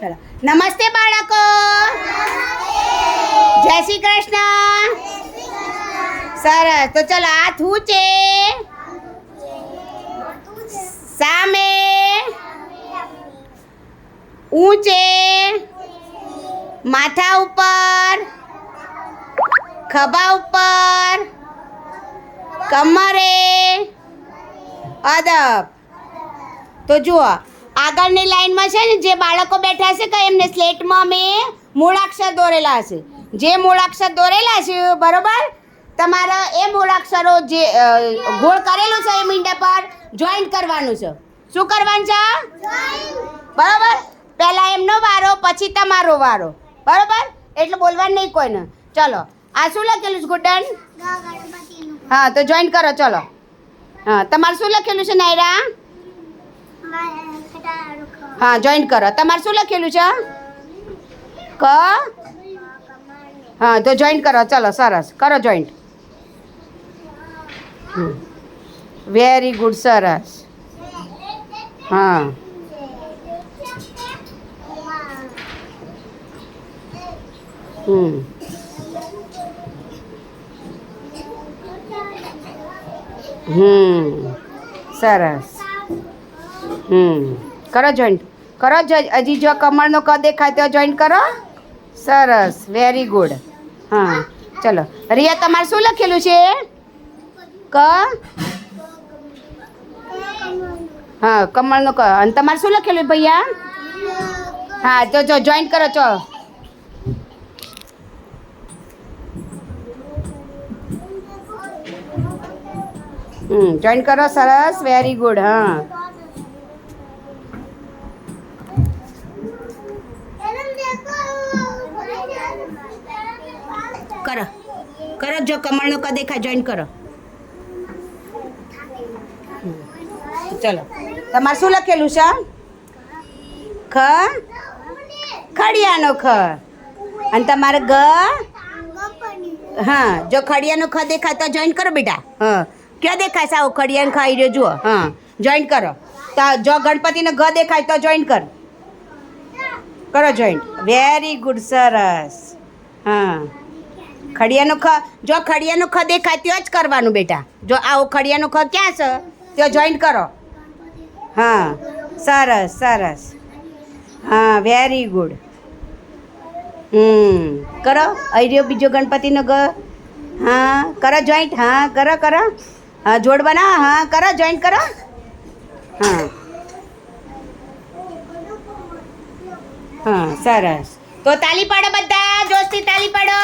ચલો. નમસ્તે બાળકો. જય શ્રી કૃષ્ણ. સરસ. તો ચલો હાથ છે. સામે. ઊંચે માથા ઉપર. ખભા ઉપર. કમરે. અદબ. તો જુઓ આગળની લાઈનમાં છે ને, જે બાળકો બેઠા છે કે એમને સ્લેટમાં મેં મૂળાક્ષર દોરેલા હશે જે મૂળાક્ષર દોરેલા છે, બરોબર? તમારા એ મૂળાક્ષરો જે ગોળ કરેલું છે એ મીંડા પર જોઈન કરવાનું છે. શું કરવાનું છે? બરોબર? પહેલા એમનો વારો, પછી તમારો વારો. બરોબર? એટલે બોલવાનું નહીં કોઈને. ચલો. આ શું લખેલું છે ગુડન હા, તો જોઈન કરો, ચલો. હા, તમારે શું લખેલું છે, નાયરા? હા જોઈન કરો. તમારે શું લખેલું છે? ક? હા, તો જોઈન્ટ કરો. ચલો, સરસ. કરો જોઈન્ટ વેરી ગુડ સરસ. હા. હમ. હમ. સરસ. હમ. કરો જોઈન્ટ કરો જ, હજી જો કમળનો ક દેખાય તો જોઈન્ટ કરો. સરસ વેરી ગુડ હા, ચલો. રિયા, તમારે શું લખેલું છે? ક? હા, કમળનો ક. અને તમારે શું લખેલું ભૈયા? હા, તો જો જોઈન્ટ કરો, ચો. જોઈન કરો, સરસ વેરી ગુડ હા. કરો. કરો જો કમળનો ક દેખાય જોઈન કરો. ચલો. તમારે શું લખેલું છે? ખ? ખડિયાનો ખ. અને તમારે ગ? હા, જો ખડિયાનો ખ દેખાય તો જોઈન કરો બેટા. હા. ક્યાં દેખાય સાવ ખડિયાનો ખાઈ રહ્યો? જુઓ. હા. જોઈન કરો. તો જો ગણપતિનો ગ દેખાય તો જોઈન કર. કરો જોઈન વેરી ગુડ સરસ. હા. ખડિયાનો ખ, જો ખડિયાનો ખ દેખાય ત્યાં જ કરવાનું બેટા. જો આવો ખડિયાનો ખ ક્યાં છે? ત્યાં જોઈન્ટ કરો. હા, સરસ સરસ. હા વેરી ગુડ હમ, કરો. રહ્યો બીજો ગણપતિનો ગ હા, કરો જોઈન્ટ હા, કરો કરો. હા, જોડ બનાવો. હા, કરો જોઈન્ટ કરો. હા. હા, સરસ. તો તાલી પાડો બધા, જોશથી તાલી પાડો.